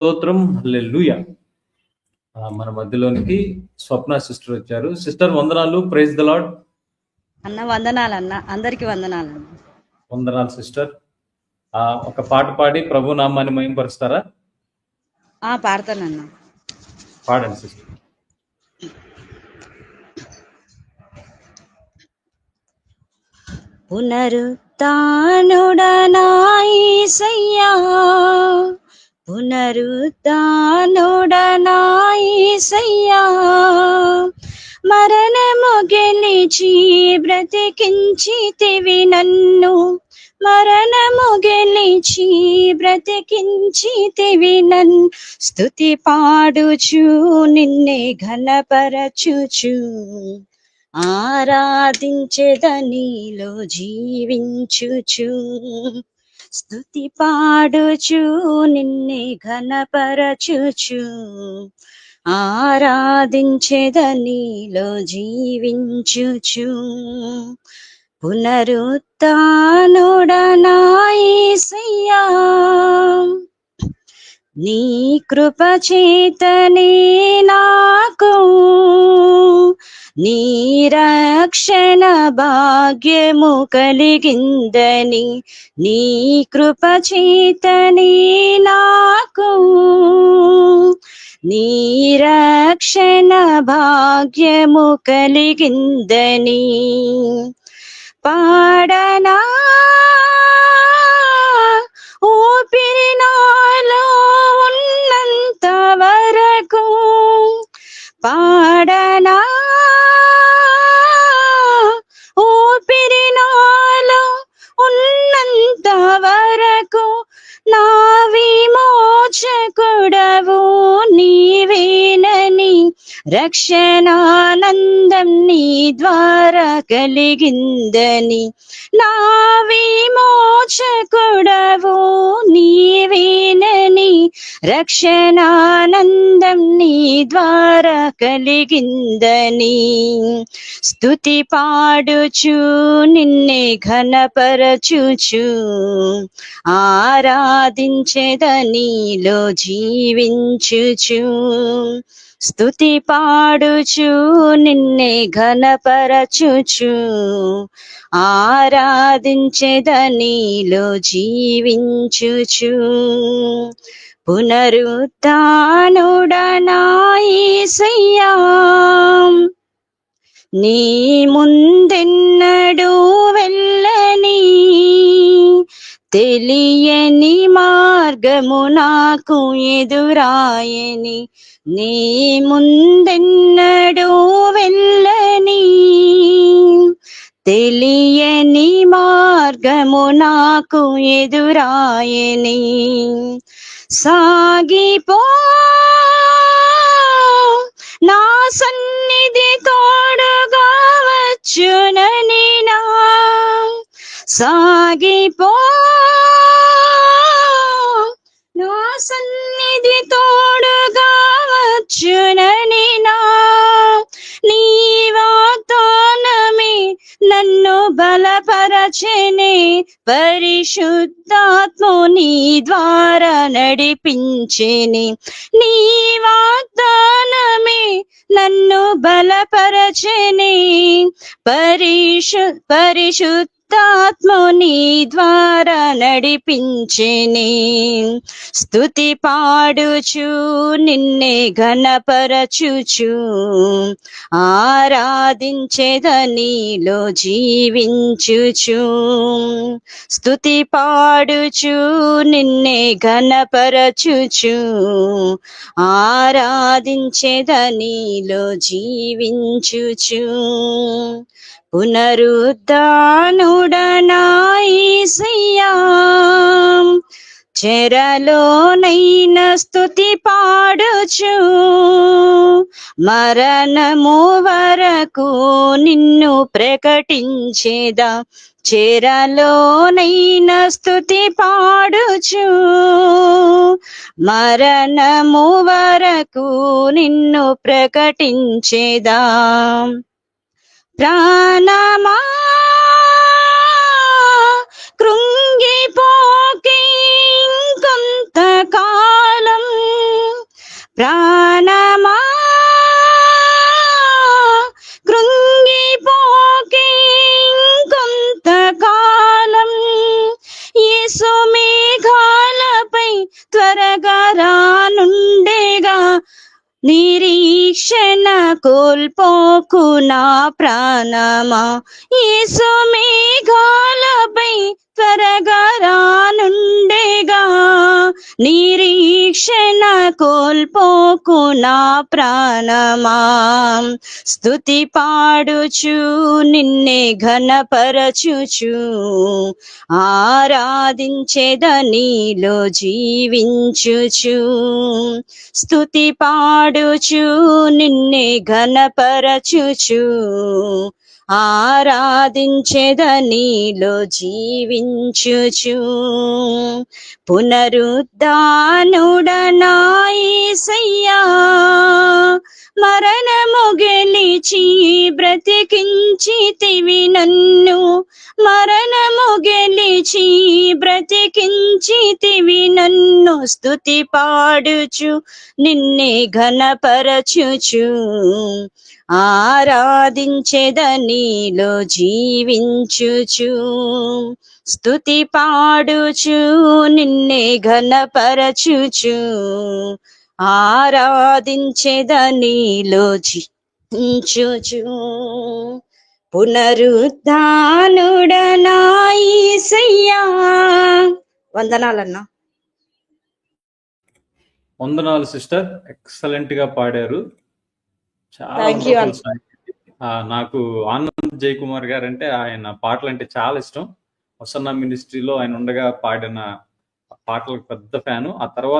స్తోత్రం హల్లెలూయా. ఆ, మన మధ్యలోనికి స్వప్న సిస్టర్ వచ్చారు. సిస్టర్ వందనాలు. ప్రైజ్ ద లాడ్ అన్న వందనాలు అన్న అందరికి వందనాలు. వందనాలు సిస్టర్. ఆ, ఒక పాట పాడి ప్రభు నామాన్ని మయంపరుస్తారా ఆ పాడతానన్న. పాడండి సిస్టర్. పునరుత్డనాయిసయ్యా పునరుద్ధానుడనాయ్యా మరణము గెలిచి బ్రతికించితివి నన్ను. మరణము గెలిచి బ్రతికించితివి నన్ను. స్థుతి పాడుచు నిన్నే ఘనపరచుచు. ఆరాధించెదనిలో జీవించుచు. స్థుతి పాడుచు నిన్నే ఘనపరచుచు. ఆరాధించెదనిలో జీవించుచు. పునరుత్డనాయ్యా నీ కృపచేతనే నాకు నీరక్షణ భాగ్యము కలిగిందని నీ కృప చేతనే నాకు. నీరక్షణ భాగ్యము కలిగిందని పాడనా ఊపిరి నాలో ఉన్నంత వరకు పాడనా రక్షణానందం నీ ద్వారా కలిగిందని. నా విమోచకుడవు నీవేనని రక్షణానందం నీ ద్వారా కలిగిందని. స్తుతి పాడుచు నిన్నే ఘనపరచుచు. ఆరాధించెదనిలో జీవించుచు. స్థుతి పాడుచు నిన్నే ఘనపరచుచు ఆరాధించెదనీలో జీవించుచు. పునరుత్డనాయిసయ్యా నీ ముందెన్నడూ తెలియని మార్గము నాకు ఎదురాయని నీ ముందెన్నడూ వెళ్ళని. తెలియని మార్గము నాకు ఎదురాయని సాగిపో నా సన్నిధి తోడుగా వచ్చునని నా సాగిపో సన్నిధి తోడుగా వచ్చునని నా నీ వాగ్దానమే నన్ను బలపరచనే. పరిశుద్ధాత్ముని ద్వారా నడిపించేని. నీ వాగ్దానమే నన్ను బలపరచనే. పరిశు పరిశుద్ధ నీ ద్వారా నడిపించిని. స్తుతి పాడుచు నిన్నే ఘనపరచుచు. ఆరాధించెదనిలో జీవించుచు. స్తుతి పాడుచు నిన్నే ఘనపరచుచు. ఆరాధించెదనిలో జీవించుచు. పునరుద్ధానుడనాయిసయ్యా. చెరలోనైన స్థుతి పాడుచు. మరణము వరకు నిన్ను ప్రకటించేదా. చెరలోనైన స్థుతి పాడుచు. మరణము వరకు నిన్ను ప్రకటించేదా. ప్రాణమా? కృంగిపోకి కొంతకాలం ప్రాణమా? కృంగిపోకి కొంతకాలం యేసు మేఘాలపై త్వరగా రానుండేగా నీరి కోల్పోకు నా ప్రాణమా? యేసు మేఘాలపై త్వరగా రానుండేగా. నీరీ శిక్షణ కోల్పోకు నా ప్రాణమా. స్తుతి పాడుచు నిన్నే ఘనపరచుచు. ఆరాధించేద నీలో జీవించుచు. స్థుతి పాడుచు నిన్నే ఘనపరచుచు. ఆరాధించెద నీలో జీవించుచు. పునరుద్ధానుడనాయసయ్యా. మరణము గెలిచి బ్రతికించితివి నన్ను. మరణము గెలిచి బ్రతికించితివి నన్ను స్థుతి పాడుచు నిన్నే ఘనపరచుచు. ఆరాధించెదనీలో జీవించుచు స్థుతి పాడుచు నిన్నే ఘనపరచుచు. ఆరాధించెదనీలో జీవించుచు. పునరుద్ధానుడనాయసయ్యా. వందనాలన్నా. వందనాలు సిస్టర్. ఎక్సలెంట్గా పాడారు. చాలా నాకు ఆనంద్ జై కుమార్ గారు అంటే ఆయన పాటలు అంటే చాలా ఇష్టం. వసన్న మినిస్ట్రీలో ఆయన ఉండగా పాడిన పాటలకు పెద్ద ఫ్యాను. ఆ తర్వాత